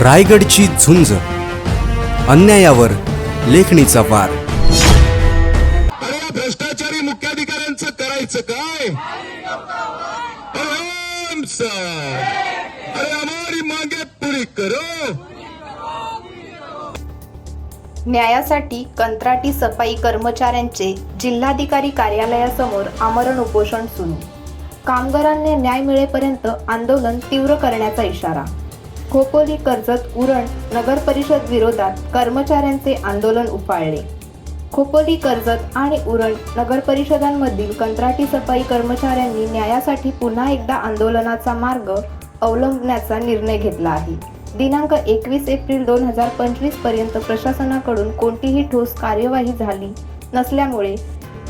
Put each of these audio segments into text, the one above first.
रायगडची झुंज. अन्यायावर लेखणीचा वार. भ्रष्टाचारी मुख्याधिकाऱ्यांचं करायचं काय? आराम से. अरे हमारी मांगे पुरी करो. न्यायासाठी कंत्राटी सफाई कर्मचाऱ्यांचे जिल्हाधिकारी कार्यालयासमोर आमरण उपोषण सुरू. कामगारांना न्याय मिळेपर्यंत आंदोलन तीव्र करण्याचा इशारा. खोपोली कर्जत उरण नगर परिषद विरोधात कर्मचाऱ्यांचे आंदोलन उफाळले. खोपोली कर्जत आणि उरण नगर परिषदांमधील कंत्राटी सफाई कर्मचाऱ्यांनी न्यायासाठी पुन्हा एकदा आंदोलनाचा मार्ग अवलंबण्याचा निर्णय घेतला आहे. दिनांक एकवीस एप्रिल दोन हजार पंचवीसपर्यंत प्रशासनाकडून कोणतीही ठोस कार्यवाही झाली नसल्यामुळे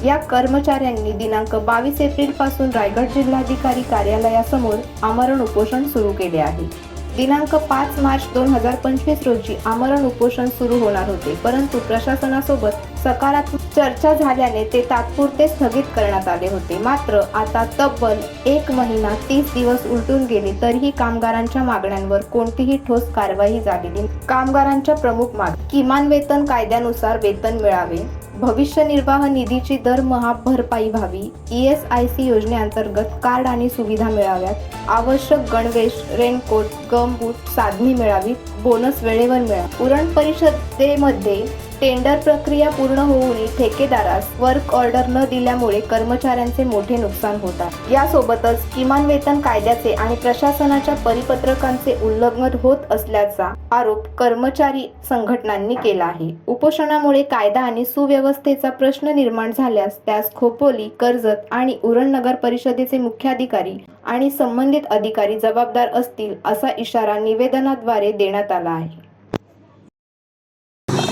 या कर्मचाऱ्यांनी दिनांक बावीस एप्रिलपासून रायगड जिल्हाधिकारी कार्यालयासमोर आमरण उपोषण सुरू केले आहे. दिनांक पाच मार्च दोन हजार पंचवीस रोजी आमरण उपोषण सुरू होणार होते. परंतु प्रशासनासोबत सकारात्मक चर्चा झाल्याने ते तात्पुरते स्थगित करण्यात आले होते. मात्र आता तब्बल एक महिना तीस दिवस उलटून गेले तरीही कामगारांच्या मागण्यांवर कोणतीही ठोस कारवाई झालेली कामगारांच्या प्रमुख माग किमान वेतन कायद्यानुसार वेतन मिळावे. भविष्य निर्वाह निधीची दरमहा भरपाई व्हावी. ई एस आय सी योजनेअंतर्गत कार्ड आणि सुविधा मिळाव्यात. आवश्यक गणवेश रेनकोट गमबूट साधने मिळावी बोनस वेळेवर मिळा पुरण परिषदेमध्ये टेंडर प्रक्रिया पूर्ण होऊनही ठेकेदारास वर्क ऑर्डर न दिल्यामुळे कर्मचाऱ्यांचे मोठे नुकसान होतात यासोबतच किमान वेतन कायद्याचे आणि प्रशासनाच्या परिपत्रकांचे उल्लंघन होत असल्याचा आरोप कर्मचारी संघटनांनी केला आहे. उपोषणामुळे कायदा आणि सुव्यवस्थेचा प्रश्न निर्माण झाल्यास त्यास खोपोली कर्जत आणि उरण नगर परिषदेचे मुख्याधिकारी आणि संबंधित अधिकारी जबाबदार असतील असा इशारा निवेदनाद्वारे देण्यात आला आहे.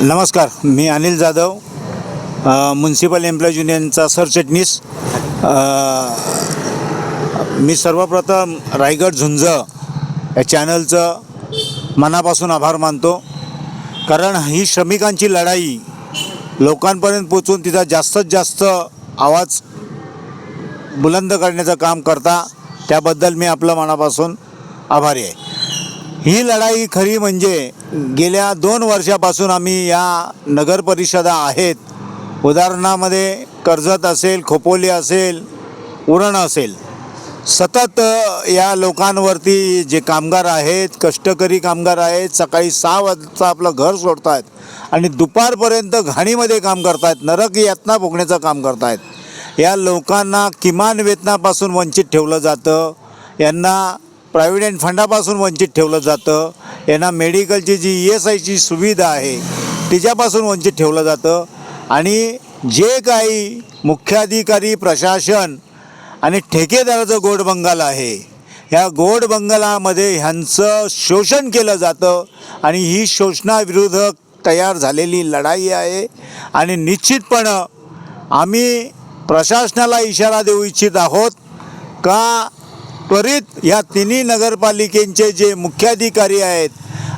नमस्कार मी अनिल जाधव म्युन्सिपल एम्प्लॉईज युनियनचा सरचिटणीस. मी सर्वप्रथम रायगड झुंज या चॅनलचं मनापासून आभार मानतो. कारण ही श्रमिकांची लढाई लोकांपर्यंत पोचून तिचा जास्तीत जास्त आवाज बुलंद करण्याचं काम करता त्याबद्दल मी आपलं मनापासून आभारी आहे. ही लढाई खरी म्हणजे गेल्या दोन वर्षापासून आम्ही या नगर परिषदा आहेत. उदाहरणामध्ये कर्जत असेल खोपोली असेल उरण असेल. सतत या लोकांवरती जे कामगार आहेत कष्टकरी कामगार आहेत सकाळी सहा वाजता आपलं घर सोडत आहेत आणि दुपारपर्यंत घाणीमध्ये काम करतायत नरक यातना भोगण्याचं काम करतायत. या लोकांना किमान वेतनापासून वंचित ठेवलं जातं. यांना प्रॉव्हिडंट फंडापासून वंचित ठेवलं जातं. यांना मेडिकलची जी ई एस आयची सुविधा आहे तिच्यापासून वंचित ठेवलं जातं. आणि जे काही मुख्याधिकारी प्रशासन आणि ठेकेदाराचं गोड बंगाल आहे ह्या गोड बंगालामध्ये ह्यांचं शोषण केलं जातं आणि ही शोषणाविरुद्ध तयार झालेली लढाई आहे. आणि निश्चितपणं आम्ही प्रशासनाला इशारा देऊ इच्छित आहोत का त्वरित ह्या तिन्ही नगरपालिकेचे जे मुख्याधिकारी आहेत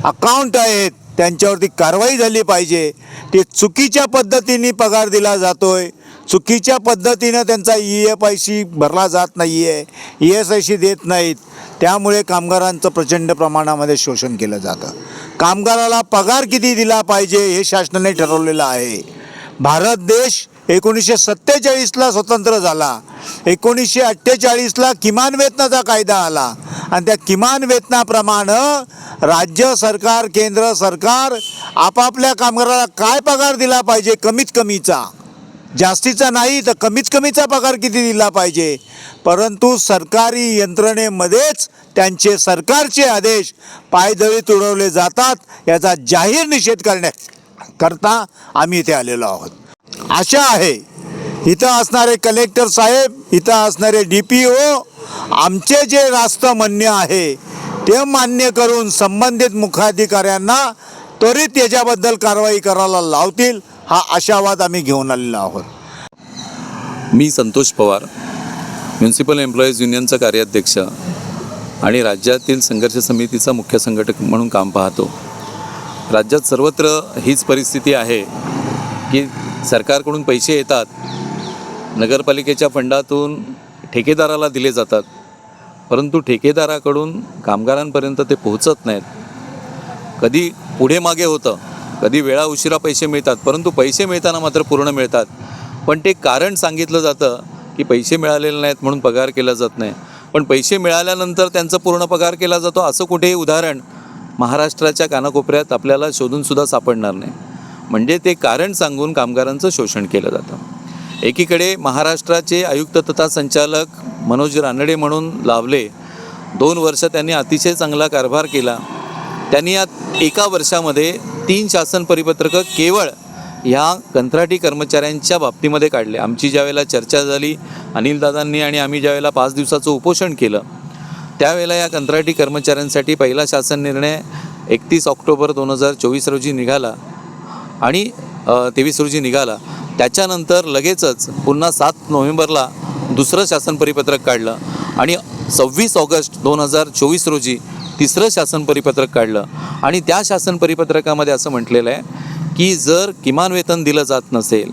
अकाउंट आहेत त्यांच्यावरती कारवाई झाली पाहिजे. ते चुकीच्या पद्धतीने पगार दिला जातोय. चुकीच्या पद्धतीनं त्यांचा ई एफ आय सी भरला जात नाही आहे ई एस आय सी देत नाहीत. त्यामुळे कामगारांचं प्रचंड प्रमाणामध्ये शोषण केलं जातं. कामगाराला पगार किती दिला पाहिजे हे शासनाने ठरवलेलं आहे. भारत देश एकोणीसशे सत्तेचाळीसला स्वतंत्र झाला. एकोणीसशे अठ्ठेचाळीसला किमान वेतनाचा कायदा आला. आणि त्या किमान वेतनाप्रमाणे राज्य सरकार केंद्र सरकार आपापल्या कामगाराला काय पगार दिला पाहिजे कमीत कमीचा? जास्तीचा नाही तर कमीत कमीचा पगार किती दिला पाहिजे? परंतु सरकारी यंत्रणेमध्येच त्यांचे सरकारचे आदेश पायदळी तुडवले जातात याचा जाहीर निषेध करण्याकरता आम्ही इथे आलेलो आहोत. आशा आहे. इथं असणारे कलेक्टर साहेब इथं असणारे डी पी ओ आमचे जे रास्त म्हणणे आहे ते मान्य करून संबंधित मुखाधिकाऱ्यांना त्वरित याच्याबद्दल कारवाई करायला लावतील हा आशावाद आम्ही घेऊन आलेलो आहोत. मी संतोष पवार म्युन्सिपल एम्प्लॉईज युनियनचा कार्याध्यक्ष आणि राज्यातील संघर्ष समितीचा मुख्य संघटक म्हणून काम पाहतो. राज्यात सर्वत्र हीच परिस्थिती आहे की सरकारकडून पैसे येतात नगरपालिकेच्या फंडातून ठेकेदाराला दिले जातात. परंतु ठेकेदाराकडून कामगारांपर्यंत ते पोहोचत नाहीत. कधी पुढे मागे होतं कधी वेळा उशिरा पैसे मिळतात परंतु पैसे मिळताना मात्र पूर्ण मिळतात. पण ते कारण सांगितलं जातं की पैसे मिळालेले नाहीत म्हणून पगार केला जात नाही. पण पैसे मिळाल्यानंतर त्यांचा पूर्ण पगार केला जातो असं कुठेही उदाहरण महाराष्ट्राच्या कानाकोपऱ्यात आपल्याला शोधूनसुद्धा सापडणार नाही. म्हणजे ते कारण सांगून कामगारांचं शोषण केलं जातं. एकीकडे महाराष्ट्राचे आयुक्त तथा संचालक मनोज रानडे म्हणून लावले दोन वर्ष त्यांनी अतिशय चांगला कारभार केला. त्यांनी या एका वर्षामध्ये तीन शासन परिपत्रकं केवळ ह्या कंत्राटी कर्मचाऱ्यांच्या बाबतीमध्ये काढले. आमची ज्यावेळेला चर्चा झाली अनिलदादांनी आणि आम्ही ज्यावेळेला पाच दिवसाचं उपोषण केलं त्यावेळेला या कंत्राटी कर्मचाऱ्यांसाठी पहिला शासन निर्णय एकतीस ऑक्टोबर दोन हजार चोवीस रोजी निघाला. आणि तेवीस रोजी निघाला. त्याच्यानंतर लगेचच पुन्हा सात नोव्हेंबरला दुसरं शासन परिपत्रक काढलं आणि सव्वीस ऑगस्ट दोन हजार चोवीस रोजी तिसरं शासन परिपत्रक काढलं. आणि त्या शासन परिपत्रकामध्ये असं म्हटलेलं आहे की जर किमान वेतन दिलं जात नसेल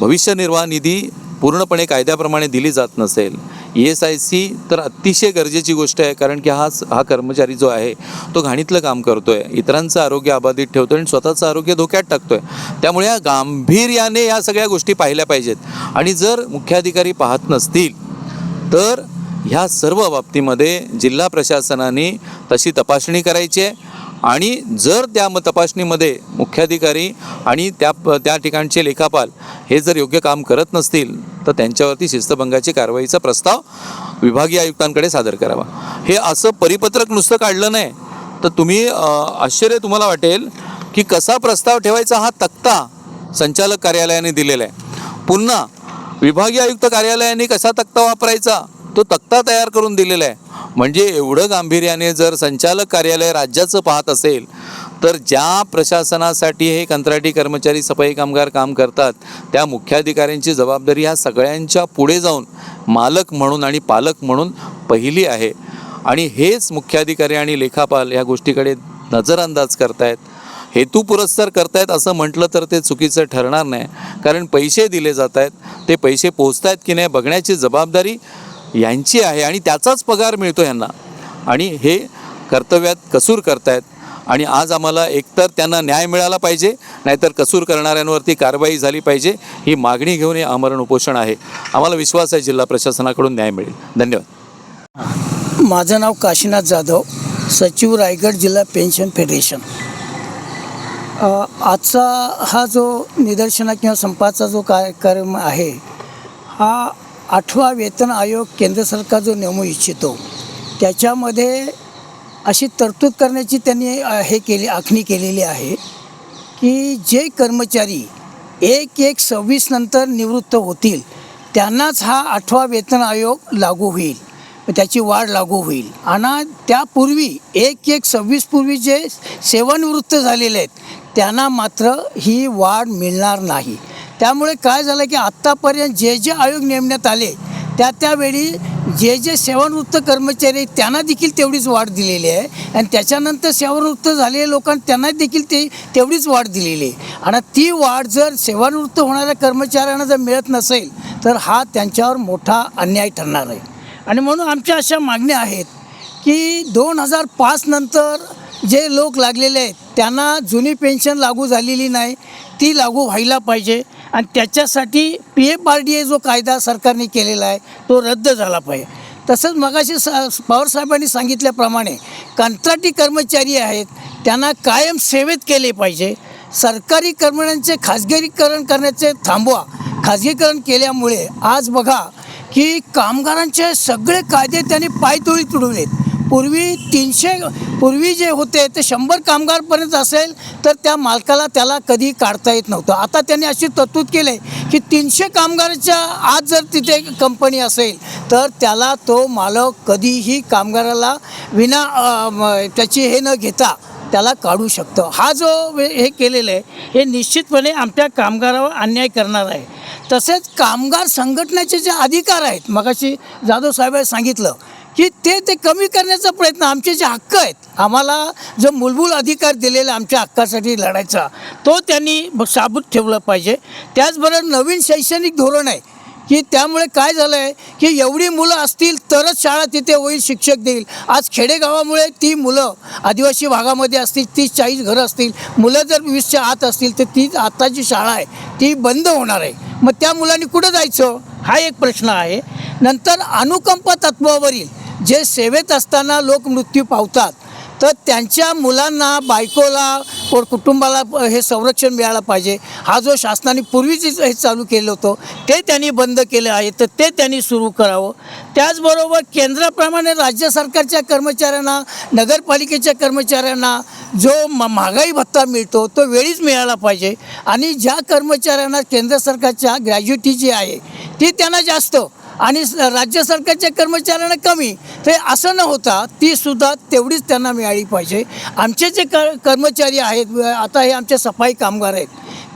भविष्य निर्वाह निधी पूर्णपणे कायद्याप्रमाणे दिली जात नसेल एस आय सी तर अतिशय गरजेची गोष्ट आहे कारण की हा हा कर्मचारी जो आहे तो घाणीतलं काम करतो आहे इतरांचं आरोग्य अबाधित ठेवतो आणि स्वतःचं आरोग्य धोक्यात टाकतो आहे त्यामुळे या गांभीर्याने या सगळ्या गोष्टी पाहिल्या पाहिजेत. आणि जर मुख्याधिकारी पाहत नसतील तर ह्या सर्व बाबतीमध्ये जिल्हा प्रशासनाने तशी तपासणी करायची आहे. आणि जर त्या म तपासणीमध्ये मुख्याधिकारी आणि त्या त्या ठिकाणचे लेखापाल हे जर योग्य काम करत नसतील तर त्यांच्यावरती शिस्तभंगाची कारवाईचा प्रस्ताव विभागीय आयुक्तांकडे सादर करावा. हे असं परिपत्रक नुसतं काढलं नाही तर तुम्ही आश्चर्य तुम्हाला वाटेल की कसा प्रस्ताव ठेवायचा हा तक्ता संचालक कार्यालयाने दिलेला आहे. पुन्हा विभागीय आयुक्त कार्यालयाने कसा तक्ता वापरायचा? तो तक्ता तयार करून दिलेला आहे. म्हणजे एवढं गांभीर्याने जर संचालक कार्यालय राज्याचं पाहत असेल तर ज्या प्रशासनासाठी हे कंत्राटी कर्मचारी सफाई कामगार काम करतात त्या मुख्याधिकाऱ्यांची जबाबदारी ह्या सगळ्यांच्या पुढे जाऊन मालक म्हणून आणि पालक म्हणून पहिली आहे. आणि हेच मुख्याधिकारी आणि लेखापाल या गोष्टीकडे नजरअंदाज करतायत. हेतू पुरस्कार करतायत असं म्हटलं तर ते चुकीचं ठरणार नाही. कारण पैसे दिले जात आहेत ते पैसे पोचत आहेत की नाही बघण्याची जबाबदारी यांची आहे आणि त्याचाच पगार मिळतो यांना. आणि हे कर्तव्यात कसूर करतायत. आणि आज आम्हाला एकतर त्यांना न्याय मिळाला पाहिजे नाहीतर कसूर करणाऱ्यांवरती कारवाई झाली पाहिजे ही मागणी घेऊन हे आमरण उपोषण आहे. आम्हाला विश्वास आहे जिल्हा प्रशासनाकडून न्याय मिळेल. धन्यवाद. माझं नाव काशीनाथ जाधव सचिव रायगड जिल्हा पेन्शन फेडरेशन. आजचा हा जो निदर्शना किंवा संपाचा जो कार्यक्रम आहे हा आठवा वेतन आयोग केंद्र सरकार जो नेमू इच्छितो त्याच्यामध्ये अशी तरतूद करण्याची त्यांनी हे केली आखणी केलेली आहे की जे कर्मचारी एक एक सव्वीस नंतर निवृत्त होतील त्यांनाच हा आठवा वेतन आयोग लागू होईल. त्याची वाढ लागू होईल. आणि त्यापूर्वी एक एक सव्वीस पूर्वी जे सेवानिवृत्त झालेले आहेत त्यांना मात्र ही वाढ मिळणार नाही. त्यामुळे काय झालं की आत्तापर्यंत जे जे आयोग नेमण्यात आले त्या त्यावेळी जे जे सेवानिवृत्त कर्मचारी आहेत, त्यांना देखील तेवढीच वाढ दिलेली आहे. आणि त्याच्यानंतर सेवानिवृत्त झालेल्या लोकांना त्यांना देखील ते तेवढीच वाढ दिलेली आहे. आणि ती वाढ जर सेवानिवृत्त होणाऱ्या कर्मचाऱ्यांना जर मिळत नसेल तर हा त्यांच्यावर मोठा अन्याय ठरणार आहे. आणि म्हणून आमच्या अशा मागण्या आहेत की दोन हजार पाच नंतर जे लोक लागलेले आहेत त्यांना जुनी पेन्शन लागू झालेली नाही ती लागू व्हायला पाहिजे. आणि त्याच्यासाठी P F R D A जो कायदा सरकारने केलेला आहे तो रद्द झाला पाहिजे. तसंच मगाशी स पवारसाहेबांनी सांगितल्याप्रमाणे कंत्राटी कर्मचारी आहेत त्यांना कायम सेवेत केले पाहिजे. सरकारी कर्मचाऱ्यांचे खाजगीकरण करण्याचे थांबवा. खाजगीकरण केल्यामुळे आज बघा की कामगारांचे सगळे कायदे त्यांनी पायतोळी तुडवलेत. पूर्वी तीनशे पूर्वी जे होते ते शंभर कामगारपर्यंत असेल तर त्या मालकाला त्याला कधी काढता येत नव्हतं. आता त्यांनी अशी तरतूद केली की तीनशे कामगाराच्या आज जर तिथे कंपनी असेल तर त्याला तो मालक कधीही कामगाराला विना त्याची हे न घेता त्याला काढू शकतो. हा जो हे केलेलं आहे हे निश्चितपणे आमच्या कामगारावर अन्याय करणार आहे. तसेच कामगार संघटनेचे जे अधिकार आहेत मगाशी जाधव साहेबांनी सांगितलं की ते ते कमी करण्याचा प्रयत्न आमचे जे हक्क आहेत आम्हाला जो मूलभूत अधिकार दिलेला आमच्या हक्कासाठी लढायचा तो त्यांनी ब- साबूत ठेवला पाहिजे. त्याचबरोबर नवीन शैक्षणिक धोरण आहे की त्यामुळे काय झालं आहे की एवढी मुलं असतील तरच शाळा तिथे होईल शिक्षक देईल. आज खेडेगावामुळे ती मुलं आदिवासी भागामध्ये असतील तीस चाळीस घरं असतील मुलं जर वीसच्या आत असतील तर ती आत्ताची जी शाळा आहे ती बंद होणार आहे. मग त्या मुलांनी कुठं जायचं? हा एक प्रश्न आहे. नंतर अनुकंप तत्वावरील जे सेवेत असताना लोक मृत्यू पावतात तर त्यांच्या मुलांना बायकोला व कुटुंबाला हे संरक्षण मिळालं पाहिजे. हा जो शासनाने पूर्वीच हे चालू केलं होतं ते त्यांनी बंद केलं आहे तर ते त्यांनी सुरू करावं. त्याचबरोबर केंद्राप्रमाणे राज्य सरकारच्या कर्मचाऱ्यांना नगरपालिकेच्या कर्मचाऱ्यांना जो म महागाई भत्ता मिळतो तो वेळीच मिळाला पाहिजे. आणि ज्या कर्मचाऱ्यांना केंद्र सरकारच्या ग्रॅज्युटी जी आहे ती त्यांना जास्त. आणि स- राज्य सरकारच्या कर्मचाऱ्यांना कमी. ते असं न होता ती सुद्धा तेवढीच त्यांना मिळाली पाहिजे. आमचे जे क कर्मचारी आहेत आता हे आमचे सफाई कामगार आहेत.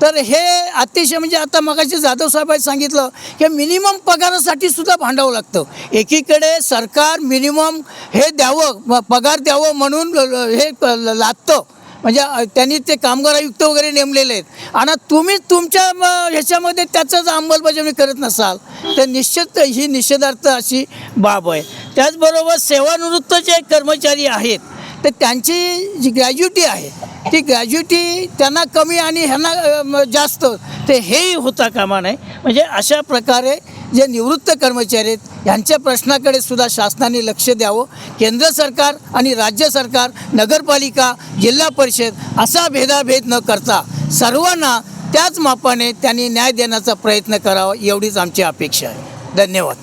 तर हे अतिशय म्हणजे आता मगाशी जाधव साहेबांनी सांगितलं की मिनिमम पगारासाठी सुद्धा भांडावं लागतं. एकीकडे सरकार मिनिमम हे द्यावं पगार द्यावं म्हणून हे क- ल- लादतं म्हणजे त्यांनी ते कामगार आयुक्त वगैरे नेमलेले आहेत. आणि तुम्ही तुमच्या म, ह्याच्यामध्ये त्याचंच अंमलबजावणी करत नसाल तर निश्चित ही निषेधार्थ अशी बाब आहे. त्याचबरोबर सेवानिवृत्त जे कर्मचारी आहेत तर त्यांची जी ग्रॅज्युटी आहे ती ग्रॅज्युटी त्यांना कमी आणि ह्यांना जास्त ते हेही होता कामा नये. म्हणजे अशा प्रकारे जे निवृत्त कर्मचारी आहेत यांच्या प्रश्नाकडे सुद्धा शासनाने लक्ष द्यावं. केंद्र सरकार आणि राज्य सरकार नगरपालिका जिल्हा परिषद असा भेदाभेद न करता सर्वांना त्याच मापाने त्यांनी न्याय देण्याचा प्रयत्न करावा एवढीच आमची अपेक्षा आहे. धन्यवाद.